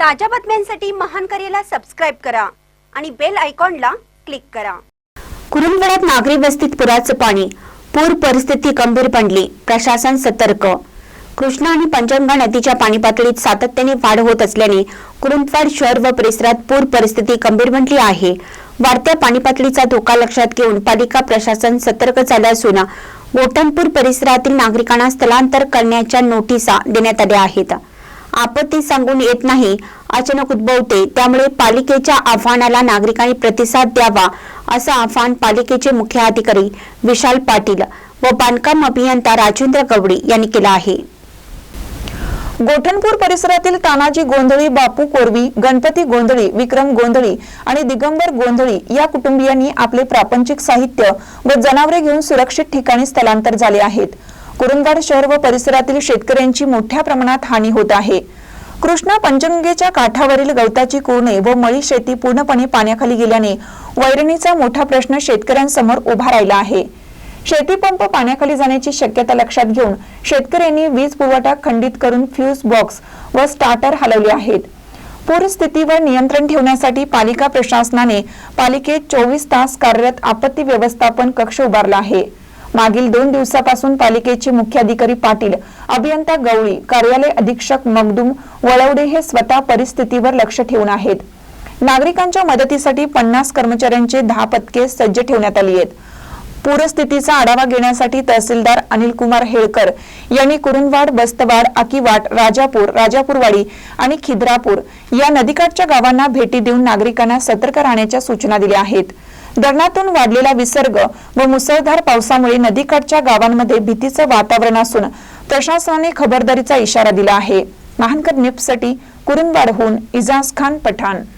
ताज्या बातम्यांसाठी महान करेला सबस्क्राईब करा आणि बेल आयकॉनला क्लिक करा. कुरुंदवाड्यात नागरी वस्तीत पुराचं पाणी पूर परिस्थिती गंभीर बनली प्रशासन सतर्क. कृष्णा आणि पंचगंगा नदीच्या पाणी पातळीत सातत्याने वाढ होत असल्याने कुरुंदवाड शहर व परिसरात पूर परिस्थिती गंभीर बनली आहे. वाढत्या पाणी पातळीचा धोका लक्षात घेऊन पालिका प्रशासन सतर्क झालं असून गोठणपूर परिसरातील नागरिकांना स्थलांतर करण्याच्या नोटिसा देण्यात आल्या आहेत. आपत्ती सांगून येत नाही. अचानक उद्भवते. त्यामुळे पालिकेच्या आव्हानाला नागरिकांनी प्रतिसाद द्यावा असं आव्हान पालिकेचे मुख्य अधिकारी विशाल पाटील व बांधकाम अभियंता राजेंद्र गवडे यांनी केलं आहे. गोठणपूर परिसरातील तानाजी गोंधळी बापू कोरवी गणपती गोंधळी विक्रम गोंधळी आणि दिगंबर गोंधळी या कुटुंबियांनी आपले प्रापंचिक साहित्य व जनावरे घेऊन सुरक्षित ठिकाणी स्थलांतर झाले आहेत. कुरंगाड शहर व परिसरातील शेतकऱ्यांची मोठ्या प्रमाणात हानी होत आहे. कृष्णा पंचगंगेच्या काठावरील गवताची कुरणे व मळी शेती पूर्णपणे पाण्याखाली गेल्याने वैरणीचा मोठा प्रश्न शेतकऱ्यांसमोर उभा राहिला आहे. शेतीपंप पाण्याखाली जाण्याची शक्यता लक्षात घेऊन शेतकऱ्यांनी वीज पुरवठा खंडित करून फ्यूज बॉक्स व स्टार्टर हलवले आहेत. पूरस्थितीवर नियंत्रण ठेवण्यासाठी पालिका प्रशासनाने पालिकेत चोवीस तास कार्यरत आपत्ती व्यवस्थापन कक्ष उभारला आहे. मागील दोन दिवसापासून पालिकेचे मुख्याधिकारी पाटील अभियंता गवळी कार्यालय अधीक्षक मगदूम वळवडे हे स्वतः परिस्थितीवर लक्ष ठेवून आहेत. नागरिकांच्या मदतीसाठी पन्नास कर्मचाऱ्यांचे दहा पथके सज्ज ठेवण्यात आली आहेत. पूरस्थितीचा आढावा घेण्यासाठी तहसीलदार अनिल कुमार हेळकर यांनी कुरुंदवाड बस्तवाड अकीवाट राजापूर राजापूरवाडी आणि खिद्रापूर या नदीकाठच्या गावांना भेटी देऊन नागरिकांना सतर्क राहण्याच्या सूचना दिल्या आहेत. धरणातून वाढलेला विसर्ग व मुसळधार पावसामुळे नदीकाठच्या गावांमध्ये भीतीचं वातावरण असून प्रशासनाने खबरदारीचा इशारा दिला आहे. महानकर निप्ससाठी कुरुंदवाडहून इजाज खान पठाण.